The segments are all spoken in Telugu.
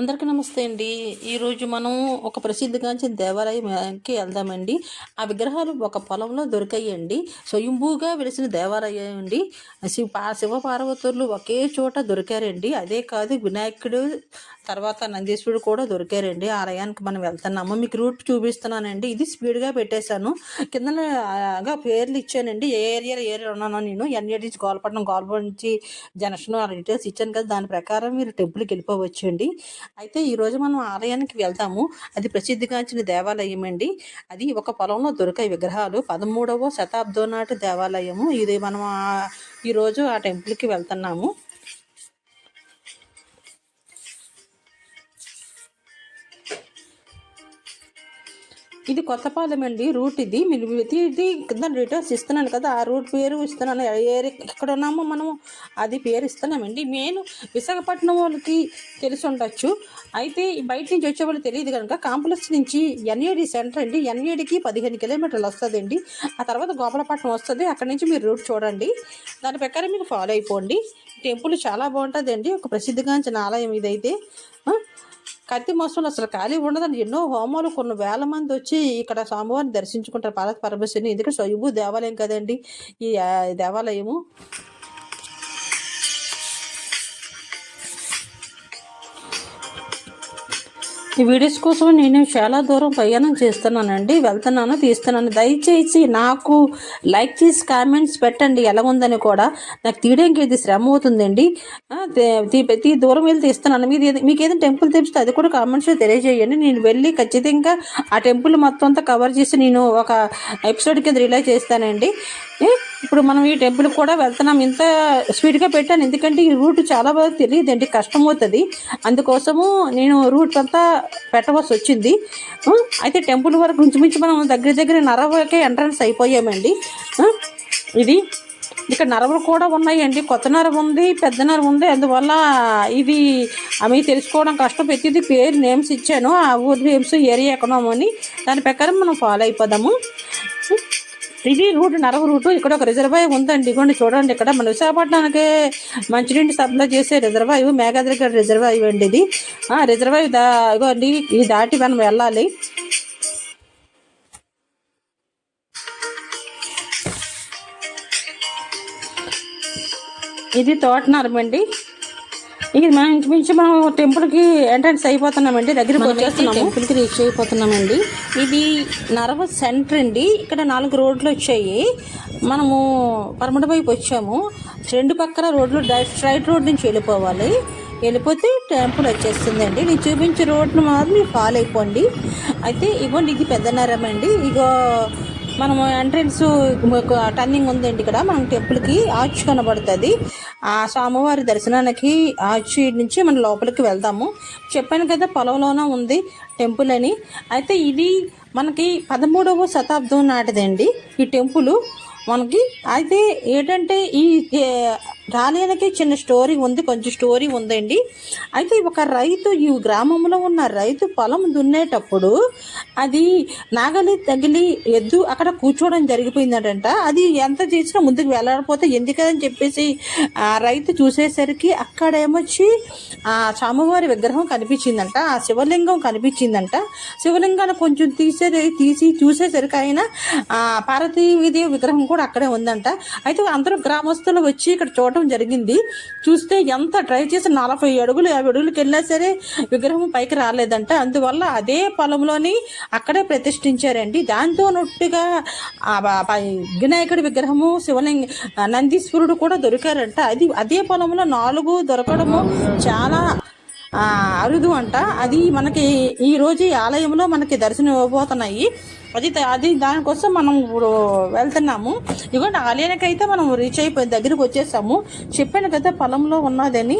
అందరికీ నమస్తే అండి. ఈరోజు మనం ఒక ప్రసిద్ధిగాంచిన దేవాలయంకి వెళ్దామండి. ఆ విగ్రహాలు ఒక పొలంలో దొరికాయండి. స్వయంభూగా వెలిసిన దేవాలయం అండి. శివ శివపార్వతులు శివ పార్వతులు ఒకే చోట దొరికారండి. అదే కాదు వినాయకుడు తర్వాత నందీశ్వరుడు కూడా దొరికారండి. ఆ ఆలయానికి మనం వెళ్తున్నాము. మీకు రూట్ చూపిస్తున్నానండి. ఇది స్పీడ్గా పెట్టేశాను. కిందగా పేర్లు ఇచ్చానండి. ఏ ఏరియాలో ఏ ఏరియా ఉన్నానో నేను. ఎన్ఏడి నుంచి గోల్పట్నం గోల్పట్నం నుంచి జనక్షన్ డీటెయిల్స్ ఇచ్చాను కదా. దాని ప్రకారం మీరు టెంపుల్కి వెళ్ళిపోవచ్చు అండి అయితే ఈరోజు మనం ఆలయానికి వెళ్తాము. అది ప్రసిద్ధిగాంచిన దేవాలయం అండి అది ఒక పొలంలో దొరికే విగ్రహాలు. పదమూడవ శతాబ్దం నాటి దేవాలయము. ఇది మనం ఈరోజు ఆ టెంపుల్కి వెళ్తున్నాము. ఇది కొత్తపాలెం అండి రూట్ ఇది. మీరు ఇది కింద డీటెయిల్స్ ఇస్తున్నాను కదా. ఆ రూట్ పేరు ఇస్తున్నాను. ఏ ఎక్కడ ఉన్నామో మనము అది పేరు ఇస్తున్నామండి నేను విశాఖపట్నం వాళ్ళకి తెలిసి ఉండొచ్చు. అయితే బయట నుంచి వచ్చే వాళ్ళు తెలియదు కనుక కాంప్లెక్స్ నుంచి ఎన్ఏడి సెంటర్ అండి. ఎన్ఏడికి పదిహేను కిలోమీటర్లు వస్తుందండి. ఆ తర్వాత గోపాలపట్నం వస్తుంది. అక్కడ నుంచి మీరు రూట్ చూడండి. దాని ప్రకారం మీరు ఫాలో అయిపోండి. టెంపుల్ చాలా బాగుంటుందండి. ఒక ప్రసిద్ధిగాంచిన ఆలయం ఇదైతే. కత్తి మోసంలో అసలు ఖాళీ ఉండదండి. ఎన్నో హోమాలు కొన్ని వేల మంది వచ్చి ఇక్కడ స్వామివారిని దర్శించుకుంటారు. పార్వతి పరమేశ్వరిని. ఎందుకంటే స్వయంభూ దేవాలయం కదండి. ఈ దేవాలయము. ఈ వీడియోస్ కోసం నేను చాలా దూరం ప్రయాణం చేస్తున్నానండి. వెళ్తున్నాను తీస్తున్నాను. దయచేసి నాకు లైక్ చేసి కామెంట్స్ పెట్టండి. ఎలా ఉందని కూడా నాకు తీయడానికి ఇది శ్రమ అవుతుందండి. ప్రతి దూరం వెళ్ళి తీస్తున్నాను. మీరు మీకు ఏదైనా టెంపుల్ తెప్పిస్తే అది కూడా కామెంట్స్లో తెలియజేయండి. నేను వెళ్ళి ఖచ్చితంగా ఆ టెంపుల్ మొత్తం అంతా కవర్ చేసి నేను ఒక ఎపిసోడ్ కింద రిలై చేస్తానండి. ఇప్పుడు మనం ఈ టెంపుల్ కూడా వెళ్తున్నాం. ఇంత స్పీడ్గా పెట్టాను. ఎందుకంటే ఈ రూట్ చాలా బాగా తెలియదండి. కష్టం అవుతుంది. అందుకోసము నేను రూట్ అంతా పెట్టవలసి వచ్చింది. అయితే టెంపుల్ వరకు ఇంచుమించు మనం దగ్గర దగ్గర నరవకే ఎంట్రన్స్ అయిపోయామండి. ఇది ఇక్కడ నరవలు కూడా ఉన్నాయండి. కొత్త నరవ ఉంది పెద్ద నరవ ఉంది. అందువల్ల ఇది అవి తెలుసుకోవడం కష్టం. ప్రతిదీ పేరు నేమ్స్ ఇచ్చాను. ఆ ఊరి నేమ్స్ ఏరియా ఎకనామని అని. దాని ప్రకారం మనం ఫాలో అయిపోదాము. ఇది రూట్ నరవ రూటు. ఇక్కడ ఒక రిజర్వాయర్ ఉందండి. ఇదిగోండి చూడండి ఇక్కడ. మన విశాఖపట్నానికి మంచినీటి సప్లై చేసే రిజర్వాయర్ మేఘాద్రి గడ్ రిజర్వాయర్ అండి ఇది. ఆ రిజర్వాయర్ దా ఇగోండి ఇది దాటి మనం వెళ్ళాలి. ఇది తోటనరం అండి ఇది మనం ఇంచుమించు మనం టెంపుల్కి ఎంట్రన్స్ అయిపోతున్నామండి. దగ్గరికి వచ్చేస్తున్నాము. టెంపుల్కి రీచ్ అయిపోతున్నామండి. ఇది నరవ సెంటర్ అండి. ఇక్కడ నాలుగు రోడ్లు వచ్చాయి. మనము పరమట వైపు వచ్చాము. రెండు పక్కన రోడ్లు స్ట్రైట్ రోడ్ నుంచి వెళ్ళిపోవాలి. వెళ్ళిపోతే టెంపుల్ వచ్చేస్తుందండి. నేను చూపించే రోడ్ను మాత్రం మీరు ఫాలో అయిపోండి. అయితే ఇవ్వండి ఇది పెద్ద నరం అండి ఇగో మనము ఎంట్రన్స్ టర్నింగ్ ఉందండి ఇక్కడ. మనం టెంపుల్కి ఆర్చ్ కనబడుతుంది. ఆ స్వామివారి దర్శనానికి ఆర్చ్ నుంచి మనం లోపలికి వెళ్దాము. చెప్పాను కదా పొలంలోనే ఉంది టెంపుల్ అని. అయితే ఇది మనకి పదమూడవ శతాబ్దం నాటిదండి ఈ టెంపుల్ మనకి అయితే ఏంటంటే ఈ రాలేనకి చిన్న స్టోరీ ఉంది కొంచెం స్టోరీ ఉందండి. అయితే ఒక రైతు ఈ గ్రామంలో ఉన్న రైతు పొలం దున్నేటప్పుడు అది నాగలి తగిలి ఎద్దు అక్కడ కూర్చోవడం జరిగిపోయిందటంట. అది ఎంత చేసినా ముందుకు వెళ్ళకపోతే ఎందుకని చెప్పేసి ఆ రైతు చూసేసరికి అక్కడేమొచ్చి ఆ స్వామివారి విగ్రహం కనిపించిందంట ఆ శివలింగం కనిపించిందంట. శివలింగాన్ని కొంచెం తీసే తీసి చూసేసరికి ఆయన ఆ పార్వతీదేవి విగ్రహం కూడా అక్కడే ఉందంట. అయితే అందరూ గ్రామస్తులు వచ్చి ఇక్కడ చూడటం జరిగింది. చూస్తే ఎంత ట్రై చేసి నలభై అడుగులు యాభై అడుగులకి వెళ్ళినా సరే విగ్రహం పైకి రాలేదంట. అందువల్ల అదే పొలంలోని అక్కడే ప్రతిష్ఠించారండి. దాంతో నొట్టుగా వినాయకుడి విగ్రహము శివలింగ నందీశ్వరుడు కూడా దొరికారంట. అది అదే పొలంలో నాలుగు దొరకడము చాలా అరుదు అంట. అది మనకి ఈ రోజు ఈ ఆలయంలో మనకి దర్శనం ఇవ్వబోతున్నాయి. అది అది దానికోసం మనం ఇప్పుడు వెళ్తున్నాము. ఇదిగోండి ఆలయానికి అయితే మనం రీచ్ అయిపోయి దగ్గరికి వచ్చేసాము. చెప్పాను కదా పొలంలో ఉన్నదని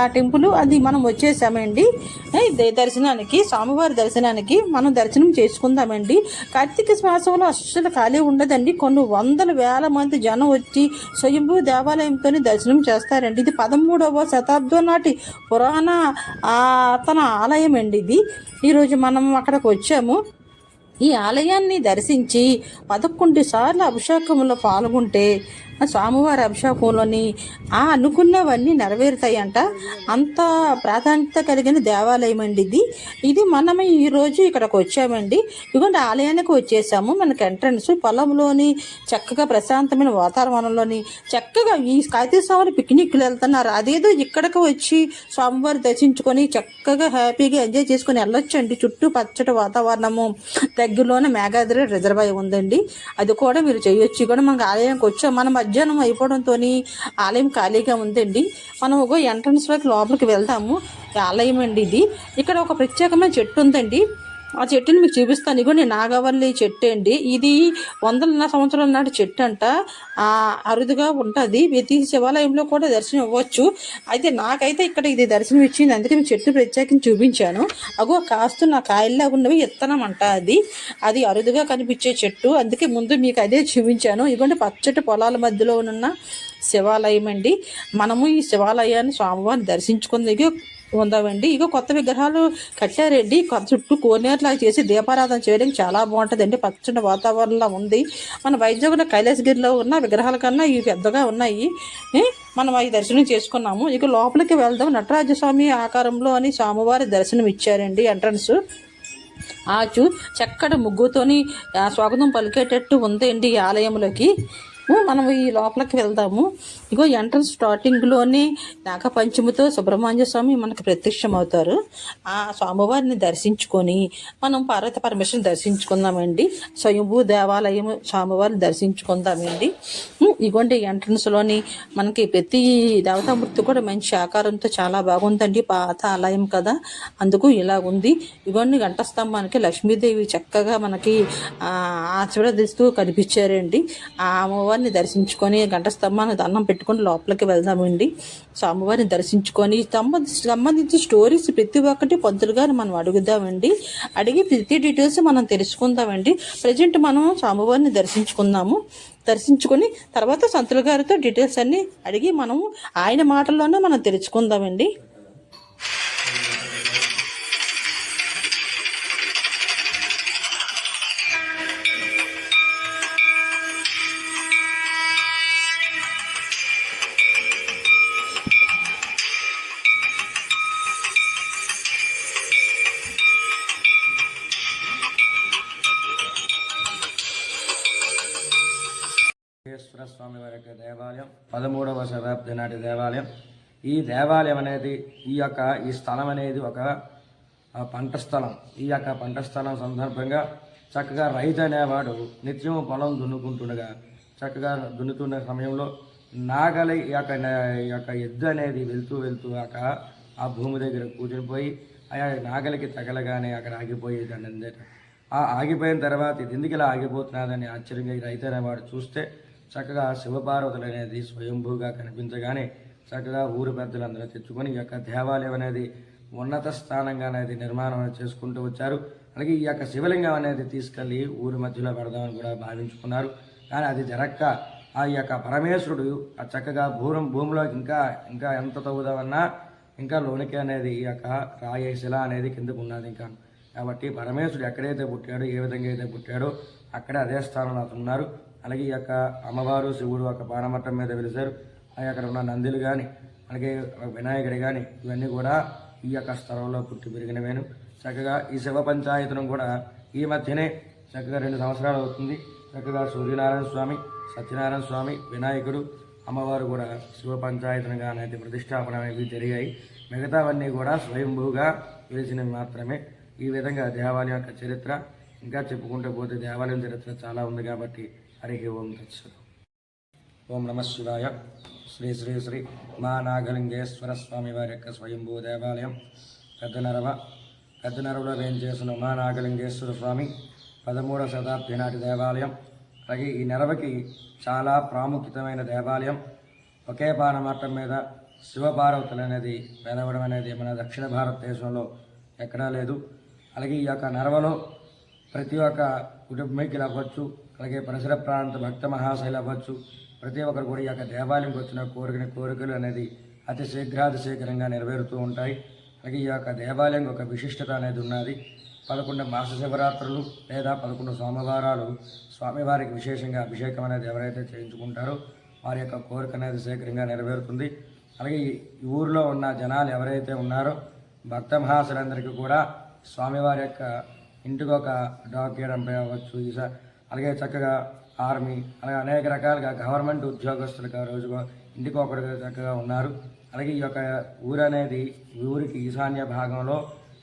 ఆ టెంపుల్ అది మనం వచ్చేసామండి. దర్శనానికి స్వామివారి దర్శనానికి మనం దర్శనం చేసుకుందామండి. కార్తీక మాసంలో అస్సలు ఖాళీ ఉండదండి. కొన్ని వందల వేల మంది జనం వచ్చి స్వయంభూ దేవాలయంతో దర్శనం చేస్తారండి. ఇది పదమూడవ శతాబ్దం నాటి పురాణ తన ఆలయం అండి ఇది ఈరోజు మనం అక్కడికి వచ్చాము. ఈ ఆలయాన్ని దర్శించి పదకొండు సార్లు అభిషేకంలో పాల్గొంటే స్వామివారి అభిషేకంలోని ఆ అనుకున్నవన్నీ నెరవేరుతాయంట. అంత ప్రాధాన్యత కలిగిన దేవాలయం అండి ఇది. ఇది మనం ఈరోజు ఇక్కడికి వచ్చామండి. ఇదిగోండి ఆలయానికి వచ్చేసాము. మనకి ఎంట్రన్స్ పొలంలోని చక్కగా ప్రశాంతమైన వాతావరణంలోని చక్కగా ఈ కార్తీక స్వామి పిక్నిక్లు వెళ్తున్నారు. అదేదో ఇక్కడికి వచ్చి స్వామివారి దర్శించుకొని చక్కగా హ్యాపీగా ఎంజాయ్ చేసుకొని వెళ్ళొచ్చండి. చుట్టూ పచ్చటి వాతావరణము. దగ్గరలోనే మేఘాద్రి రిజర్వాయర్ ఉందండి. అది కూడా మీరు చేయొచ్చు. కూడా మనకు ఆలయానికి వచ్చాం మనం మధ్యాహ్నం అయిపోవడంతో ఆలయం ఖాళీగా ఉందండి. మనం ఒక ఎంట్రన్స్లోకి లోపలికి వెళ్తాము. ఆలయం అండి ఇది. ఇక్కడ ఒక ప్రత్యేకమైన చెట్టు ఉందండి. ఆ చెట్టుని మీకు చూపిస్తాను. ఇగో నేను నాగవల్లి చెట్టు అండి. ఇది వందల సంవత్సరాల నాటి చెట్టు అంట. అరుదుగా ఉంటుంది. ప్రతి శివాలయంలో కూడా దర్శనం ఇవ్వచ్చు. అయితే నాకైతే ఇక్కడ ఇది దర్శనం ఇచ్చింది. అందుకే చెట్టు ప్రత్యేకించి చూపించాను. అగో కాస్తున్న కాయల్లా ఉన్నవి ఇత్తనం అంట అది. అది అరుదుగా కనిపించే చెట్టు. అందుకే ముందు మీకు అదే చూపించాను. ఇదిగోండి పచ్చటి పొలాల మధ్యలో ఉన్న శివాలయం అండి. మనము ఈ శివాలయాన్ని స్వామివారిని దర్శించుకుంది. ఉందామండి ఇగో కొత్త విగ్రహాలు కట్టారండి. కొత్త చుట్టూ కోనేరులాగా చేసి దీపారాధన చేయడం చాలా బాగుంటుందండి. పచ్చని వాతావరణంలో ఉంది. మన వైజాగ్లో కైలాసగిరిలో ఉన్న విగ్రహాల కన్నా ఇవి పెద్దగా ఉన్నాయి. మనం అవి దర్శనం చేసుకున్నాము. ఇక లోపలికి వెళ్దాం. నటరాజ స్వామి ఆకారంలో అని స్వామివారి దర్శనం ఇచ్చారండి ఎంట్రన్స్. ఆచు చక్కటి ముగ్గుతోని స్వాగతం పలికేటట్టు ఉందండి ఈ ఆలయంలోకి మనం ఈ లోపలికి వెళ్దాము. ఇగో ఎంట్రన్స్ స్టార్టింగ్లోనే నాగపంచమితో సుబ్రహ్మణ్య స్వామి మనకు ప్రత్యక్షం అవుతారు ఆ స్వామివారిని దర్శించుకొని మనం పార్వతి పరమేశ్వరిని దర్శించుకుందామండి. స్వయంభూ దేవాలయం స్వామివారిని దర్శించుకుందామండి. ఇగోండి ఎంట్రన్స్లోని మనకి ప్రతి దేవతామూర్తి కూడా మంచి ఆకారంతో చాలా బాగుందండి. పాత ఆలయం కదా. అందుకు ఇలా ఉంది. ఇగోండి గంట స్తంభానికి లక్ష్మీదేవి చక్కగా మనకి ఆశీర్వదిస్తూ కనిపించారండి. ఆ అమ్మవారి అమ్మవారిని దర్శించుకొని గంట స్తంభాన్ని దండం పెట్టుకొని లోపలికి వెళ్దామండి. సో అమ్మవారిని దర్శించుకొని సంబంధించి సంబంధించి స్టోరీస్ ప్రతి ఒక్కటి పంతులు గారు మనం అడుగుదామండి. అడిగి ప్రతి డీటెయిల్స్ మనం తెలుసుకుందామండి. ప్రజెంట్ మనం స్వామివారిని దర్శించుకుందాము దర్శించుకొని తర్వాత సంతుల గారితో డీటెయిల్స్ అన్నీ అడిగి మనము ఆయన మాటల్లోనే మనం తెలుసుకుందామండి. నాటి దేవాలయం. ఈ దేవాలయం అనేది ఈ యొక్క ఈ స్థలం అనేది ఒక పంట స్థలం. ఈ యొక్క పంట స్థలం సందర్భంగా చక్కగా రైతు అనేవాడు నిత్యం పొలం దున్నుకుంటుండగా చక్కగా దున్నుతున్న సమయంలో నాగలి ఈ యొక్క ఈ యొక్క ఎద్దు అనేది వెళ్తూ వెళ్తూ ఆక ఆ భూమి దగ్గర కూర్చునిపోయి ఆ నాగలికి తగలగానే అక్కడ ఆగిపోయేదండి అందట. ఆ ఆగిపోయిన తర్వాత ఇది ఎందుకు ఇలా ఆగిపోతున్నదని ఆశ్చర్యంగా ఈ రైతు అనేవాడు చూస్తే చక్కగా శివపార్వతులు అనేది స్వయంభూగా కనిపించగానే చక్కగా ఊరు పెద్దలందరూ తెచ్చుకొని ఈ యొక్క దేవాలయం అనేది ఉన్నత స్థానంగా అనేది నిర్మాణం చేసుకుంటూ వచ్చారు. అలాగే ఈ యొక్క శివలింగం అనేది తీసుకెళ్ళి ఊరి మధ్యలో పెడదామని కూడా భావించుకున్నారు. కానీ అది జరక్క ఆ యొక్క పరమేశ్వరుడు ఆ చక్కగా భూరం భూమిలోకి ఇంకా ఇంకా ఎంత తవ్వుదామన్నా ఇంకా లోనికి అనేది ఈ యొక్క రాయశిల అనేది కిందకు ఉన్నది ఇంకా. కాబట్టి పరమేశ్వరుడు ఎక్కడైతే పుట్టాడో ఏ విధంగా అయితే పుట్టాడో అక్కడే అదే స్థానంలో అతను ఉన్నారు. అలాగే ఈ యొక్క అమ్మవారు శివుడు ఒక బాణమట్టం మీద వెలిసారు. అక్కడ ఉన్న నందులు కానీ అలాగే వినాయకుడు కానీ ఇవన్నీ కూడా ఈ యొక్క స్థలంలో పుట్టి పెరిగినవేను. చక్కగా ఈ శివ పంచాయతనం కూడా ఈ మధ్యనే చక్కగా రెండు సంవత్సరాలు అవుతుంది. చక్కగా సూర్యనారాయణ స్వామి సత్యనారాయణ స్వామి వినాయకుడు అమ్మవారు కూడా శివ పంచాయతనగా అనేది ప్రతిష్టాపన అనేవి జరిగాయి. మిగతావన్నీ కూడా స్వయంభూగా వెలిసినవి మాత్రమే. ఈ విధంగా దేవాలయం యొక్క చరిత్ర ఇంకా చెప్పుకుంటూ పోతే దేవాలయం చరిత్ర చాలా ఉంది కాబట్టి హరి ఓం తత్సతు ఓం నమ శివాయ శ్రీ శ్రీ శ్రీ మా నాగలింగేశ్వర స్వామి వారి యొక్క స్వయంభూ దేవాలయం పెద్దనరవ పెద్దనరవలో వేంచేసిన మా నాగలింగేశ్వర స్వామి పదమూడవ శతాబ్ది నాటి దేవాలయం అలాగే ఈ నెరవకి చాలా ప్రాముఖ్యతమైన దేవాలయం. ఒకే బాణమాటం మీద శివభారవతులు అనేది వెలవడం అనేది మన దక్షిణ భారతదేశంలో ఎక్కడా లేదు. అలాగే ఈ యొక్క నరవలో ప్రతి ఒక్క కుటుంబీకులు అవ్వచ్చు అలాగే పరిసర ప్రాంత భక్త మహాశైలు అవ్వచ్చు ప్రతి ఒక్కరు కూడా ఈ యొక్క దేవాలయంకి వచ్చిన కోరికని కోరికలు అనేది అతి శీఘ్రాతి శీఘ్రంగా నెరవేరుతూ ఉంటాయి. అలాగే ఈ యొక్క దేవాలయం ఒక విశిష్టత అనేది ఉన్నది. పదకొండు మాస శివరాత్రులు లేదా పదకొండు సోమవారాలు స్వామివారికి విశేషంగా అభిషేకం అనేది ఎవరైతే చేయించుకుంటారో వారి యొక్క కోరిక అనేది శీఘ్రంగా నెరవేరుతుంది. అలాగే ఈ ఊరిలో ఉన్న జనాలు ఎవరైతే ఉన్నారో భక్త మహాశులందరికీ కూడా స్వామివారి యొక్క ఇంటికి ఒక డాక్టర్ అవ్వచ్చు ఈసా అలాగే చక్కగా ఆర్మీ అలాగే అనేక రకాలుగా గవర్నమెంట్ ఉద్యోగస్తులుగా రోజుగా ఇంటికి ఒకటిగా చక్కగా ఉన్నారు. అలాగే ఈ యొక్క ఊరు అనేది ఊరికి ఈశాన్య భాగంలో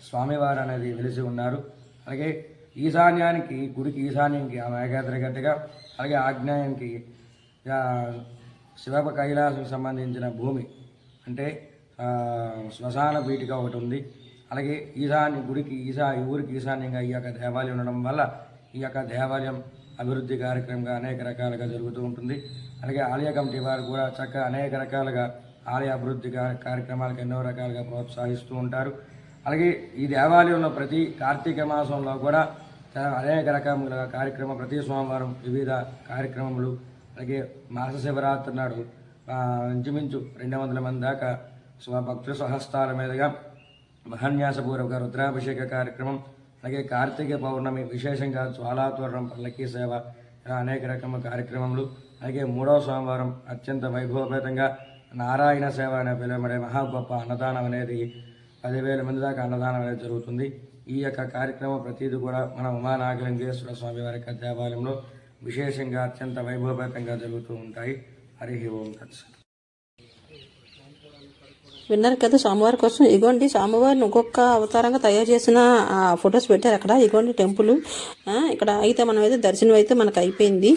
స్వామివారు అనేది వెలిసి ఉన్నారు. అలాగే ఈశాన్యానికి గుడికి ఈశాన్యానికి ఆ మేఘాద్రి గట్టిగా అలాగే ఆగ్నేయానికి శివప శివ కైలాసం సంబంధించిన భూమి అంటే శ్మశాన పీఠిక ఒకటి ఉంది. అలాగే ఈశాన్య గుడికి ఈశా ఈ ఊరికి ఈశాన్యంగా ఈ యొక్క దేవాలయం ఉండడం వల్ల ఈ యొక్క దేవాలయం అభివృద్ధి కార్యక్రమంగా అనేక రకాలుగా జరుగుతూ ఉంటుంది. అలాగే ఆలయ కమిటీ వారు కూడా చక్కగా అనేక రకాలుగా ఆలయ అభివృద్ధి కార్యక్రమాలకు ఎన్నో రకాలుగా ప్రోత్సహిస్తూ ఉంటారు. అలాగే ఈ దేవాలయంలో ప్రతి కార్తీక మాసంలో కూడా చాలా అనేక రకముల కార్యక్రమం ప్రతి సోమవారం వివిధ కార్యక్రమములు అలాగే మాస శివరాత్రి నాడు ఇంచుమించు రెండు వందల మంది దాకా భక్తుల సహస్రాల మీదుగా మహాన్యాసపూర్వక రుద్రాభిషేక కార్యక్రమం అలాగే కార్తీక పౌర్ణమి విశేషంగా జ్వాలాతోరణం పల్లకీ సేవ ఇలా అనేక రకముల కార్యక్రమములు అలాగే మూడవ సోమవారం అత్యంత వైభవపేతంగా నారాయణ సేవ అనే పిలువబడే మహా గొప్ప అన్నదానం అనేది పదివేల మంది దాకా అన్నదానం అనేది జరుగుతుంది. ఈ యొక్క కార్యక్రమం ప్రతిదీ కూడా మన ఉమానాగలింగేశ్వర స్వామి వారి యొక్క దేవాలయంలో విశేషంగా అత్యంత వైభవపేతంగా జరుగుతూ ఉంటాయి. హరి ఓం తత్సత్ విన్నారు కదా స్వామివారి కోసం. ఇగోండి స్వామివారిని ఇంకొక అవతారంగా తయారు చేసిన ఆ ఫొటోస్ పెట్టారు అక్కడ. ఇగోండి టెంపుల్. ఇక్కడ అయితే మనం అయితే దర్శనం అయితే మనకు అయిపోయింది